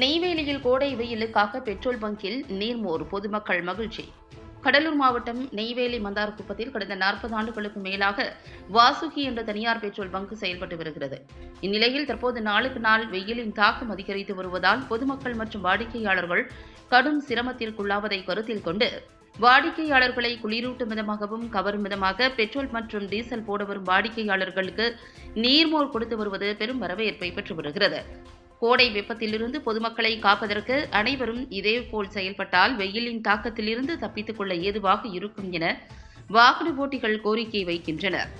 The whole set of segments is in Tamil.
நெய்வேலியில் கோடை வெயிலுக்காக பெட்ரோல் பங்கில் நீர்மோர் பொதுமக்கள் மகிழ்ச்சி. கடலூர் மாவட்டம் நெய்வேலி மந்தார்குப்பத்தில் கடந்த நாற்பது ஆண்டுகளுக்கு மேலாக வாசுகி என்ற தனியார் பெட்ரோல் பங்க் செயல்பட்டு வருகிறது. இந்நிலையில் தற்போது நாளுக்கு நாள் வெயிலின் தாக்கம் அதிகரித்து வருவதால் பொதுமக்கள் மற்றும் வாடிக்கையாளர்கள் கடும் சிரமத்திற்குள்ளாவதை கருத்தில் கொண்டு வாடிக்கையாளர்களை குளிரூட்டும் விதமாகவும் கவரும் விதமாக பெட்ரோல் மற்றும் டீசல் போட வரும் வாடிக்கையாளர்களுக்கு நீர்மோர் கொடுத்து வருவது பெரும் வரவேற்பை பெற்று வருகிறது. கோடை வெப்பத்திலிருந்து பொதுமக்களை காப்பதற்கு அனைவரும் இதேபோல் செயல்பட்டால் வெயிலின் தாக்கத்திலிருந்து தப்பித்துக் கொள்ள ஏதுவாக இருக்கும் என வாகன ஓட்டிகள் கோரிக்கை வைக்கின்றனர்.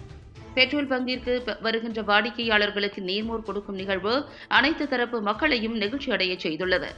பெட்ரோல் பங்கிற்கு வருகின்ற வாடிக்கையாளர்களுக்கு நேர்மோர் கொடுக்கும் நிகழ்வு அனைத்து தரப்பு மக்களையும் நெகிழ்ச்சி அடைய செய்துள்ளது.